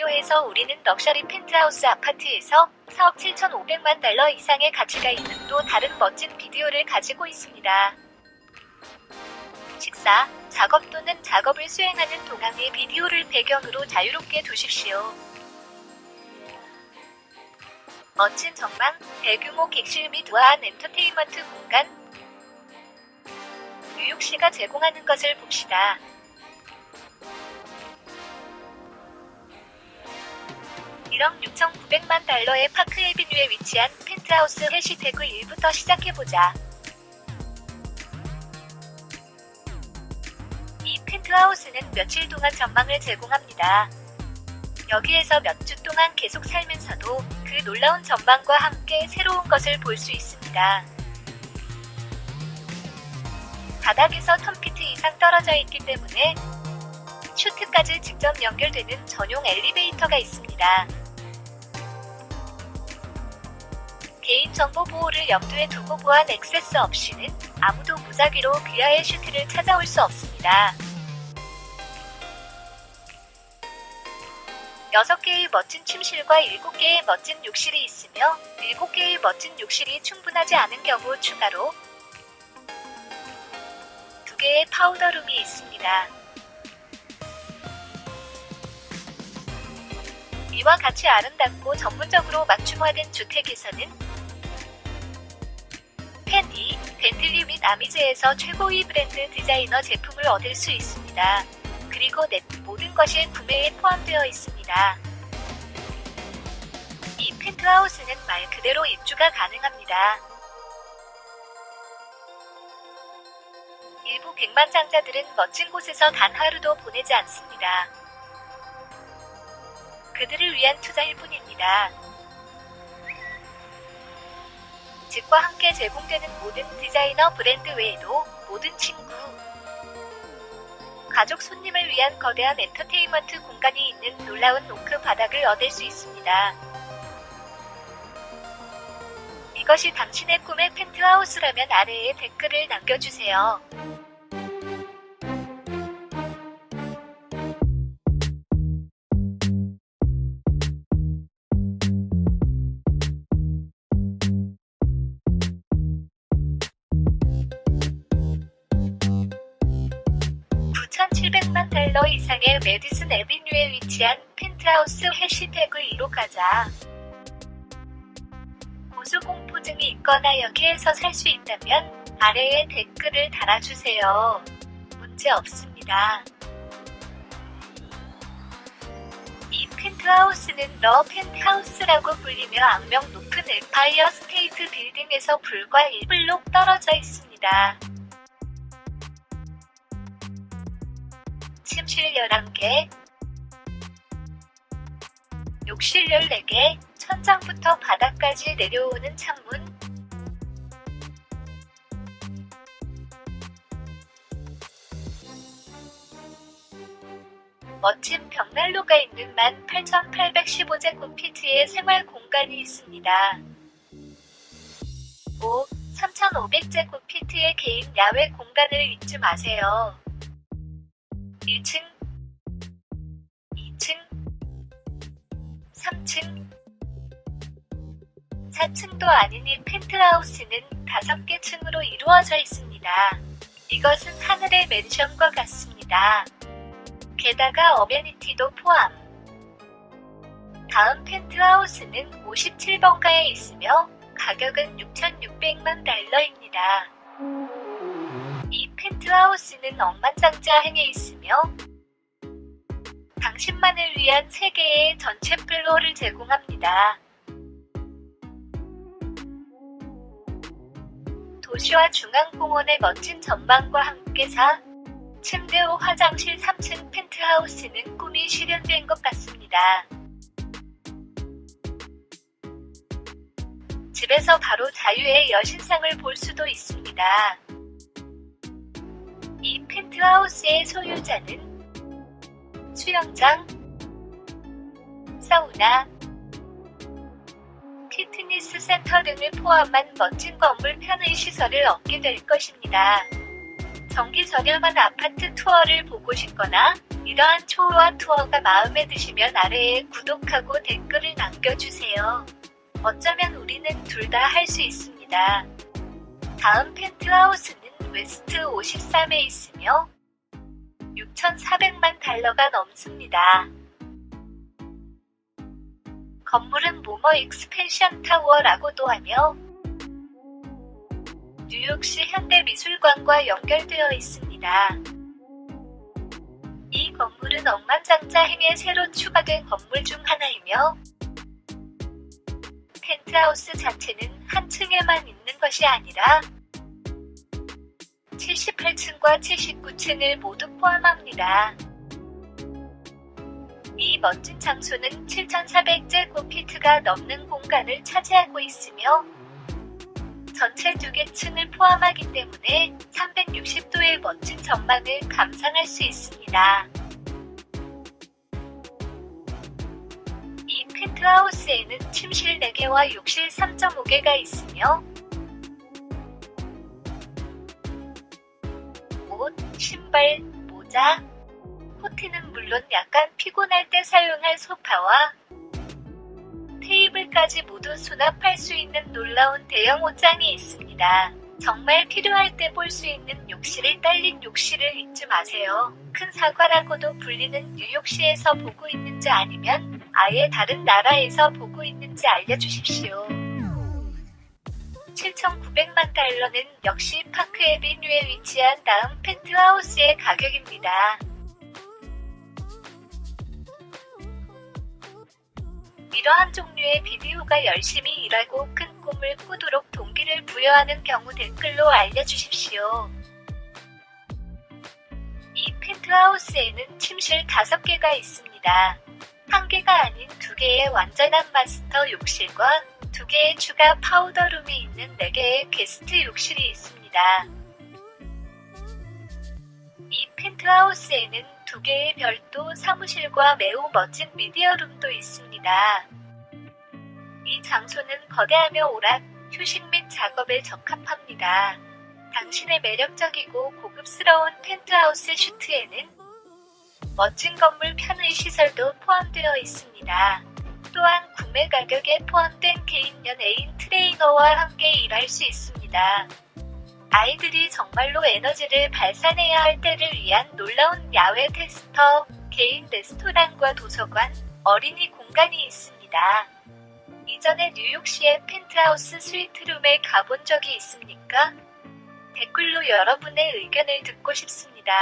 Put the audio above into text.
비디오에서 우리는 럭셔리 펜트하우스 아파트에서 4억 7,500만 달러 이상의 가치가 있는 또 다른 멋진 비디오를 가지고 있습니다. 식사, 작업 또는 작업을 수행하는 동안의 비디오를 배경으로 자유롭게 두십시오. 멋진 전망, 대규모 객실 및 우아한 엔터테인먼트 공간, 뉴욕시가 제공하는 것을 봅시다. 1억 6,900만 달러의 파크 에비뉴에 위치한 펜트하우스 해시태그 1부터 시작해보자. 이 펜트하우스는 며칠 동안 전망을 제공합니다. 여기에서 몇 주 동안 계속 살면서도 그 놀라운 전망과 함께 새로운 것을 볼 수 있습니다. 바닥에서 1000피트 이상 떨어져 있기 때문에 슈트까지 직접 연결되는 전용 엘리베이터가 있습니다. 개인정보 보호를 염두에 두고 보안 액세스 없이는 아무도 무작위로 귀하의 슈트를 찾아올 수 없습니다. 6개의 멋진 침실과 7개의 멋진 욕실이 있으며 7개의 멋진 욕실이 충분하지 않은 경우 추가로 2개의 파우더룸이 있습니다. 이와 같이 아름답고 전문적으로 맞춤화된 주택에서는 펜디, 벤틀리 및 아미즈에서 최고의 브랜드 디자이너 제품을 얻을 수 있습니다. 그리고 넷 모든 것이 구매에 포함되어 있습니다. 이 펜트하우스는 말 그대로 입주가 가능합니다. 일부 백만장자들은 멋진 곳에서 단 하루도 보내지 않습니다. 그들을 위한 투자일 뿐입니다. 집과 함께 제공되는 모든 디자이너 브랜드 외에도 모든 친구, 가족 손님을 위한 거대한 엔터테인먼트 공간이 있는 놀라운 오크 바닥을 얻을 수 있습니다. 이것이 당신의 꿈의 펜트하우스라면 아래에 댓글을 남겨주세요. 달러 이상의 메디슨 에비뉴에 위치한 펜트하우스 해시태그 2로 가자. 고소공포증이 있거나 여기에서 살 수 있다면 아래에 댓글을 달아주세요. 문제 없습니다. 이 펜트하우스는 러 펜트하우스라고 불리며 악명 높은 엠파이어 스테이트 빌딩에서 불과 1블록 떨어져 있습니다. 침실 11개, 욕실 14개, 천장부터 바닥까지 내려오는 창문, 멋진 벽난로가 있는 18,815제곱피트의 생활 공간이 있습니다. 5. 3,500제곱피트의 개인 야외 공간을 잊지 마세요. 1층, 2층, 3층, 4층도 아닌 이 펜트하우스는 5개 층으로 이루어져 있습니다. 이것은 하늘의 맨션과 같습니다. 게다가 어메니티도 포함. 다음 펜트하우스는 57번가에 있으며 가격은 6,600만 달러입니다. 이 펜트하우스는 억만장자 행에 있으며 당신만을 위한 3개의 전체 플로어를 제공합니다. 도시와 중앙공원의 멋진 전망과 함께 4. 침대 후 화장실 3층 펜트하우스는 꿈이 실현된 것 같습니다. 집에서 바로 자유의 여신상을 볼 수도 있습니다. 이 펜트하우스의 소유자는 수영장, 사우나, 피트니스 센터 등을 포함한 멋진 건물 편의 시설을 얻게 될 것입니다. 정기 저렴한 아파트 투어를 보고 싶거나 이러한 초호화 투어가 마음에 드시면 아래에 구독하고 댓글을 남겨주세요. 어쩌면 우리는 둘 다 할 수 있습니다. 다음 펜트하우스는 웨스트 53에 있으며 6,400만 달러가 넘습니다. 건물은 모머 익스펜션 타워라고도 하며 뉴욕시 현대미술관과 연결되어 있습니다. 이 건물은 억만장자행에 새로 추가된 건물 중 하나이며 펜트하우스 자체는 한 층에만 있는 것이 아니라 78층과 79층을 모두 포함합니다. 이 멋진 장소는 7,400제곱피트가 넘는 공간을 차지하고 있으며 전체 두 개 층을 포함하기 때문에 360도의 멋진 전망을 감상할 수 있습니다. 이 펜트하우스에는 침실 4개와 욕실 3.5개가 있으며 신발, 모자, 코트는 물론 약간 피곤할 때 사용할 소파와 테이블까지 모두 수납할 수 있는 놀라운 대형 옷장이 있습니다. 정말 필요할 때 볼 수 있는 욕실이 딸린 욕실을 잊지 마세요. 큰 사과라고도 불리는 뉴욕시에서 보고 있는지 아니면 아예 다른 나라에서 보고 있는지 알려주십시오. 7,900만 달러는 역시 파크 에비뉴에 위치한 다음 펜트하우스의 가격입니다. 이러한 종류의 비디오가 열심히 일하고 큰 꿈을 꾸도록 동기를 부여하는 경우 댓글로 알려주십시오. 이 펜트하우스에는 침실 5개가 있습니다. 한 개가 아닌 두 개의 완전한 마스터 욕실과 두 개의 추가 파우더룸이 있는 네 개의 게스트 욕실이 있습니다. 이 펜트하우스에는 두 개의 별도 사무실과 매우 멋진 미디어룸도 있습니다. 이 장소는 거대하며 오락, 휴식 및 작업에 적합합니다. 당신의 매력적이고 고급스러운 펜트하우스 슈트에는 멋진 건물 편의 시설도 포함되어 있습니다. 또한 구매 가격에 포함된 개인 연예인 트레이너와 함께 일할 수 있습니다. 아이들이 정말로 에너지를 발산해야 할 때를 위한 놀라운 야외 테스터, 개인 레스토랑과 도서관, 어린이 공간이 있습니다. 이전에 뉴욕시의 펜트하우스 스위트룸에 가본 적이 있습니까? 댓글로 여러분의 의견을 듣고 싶습니다.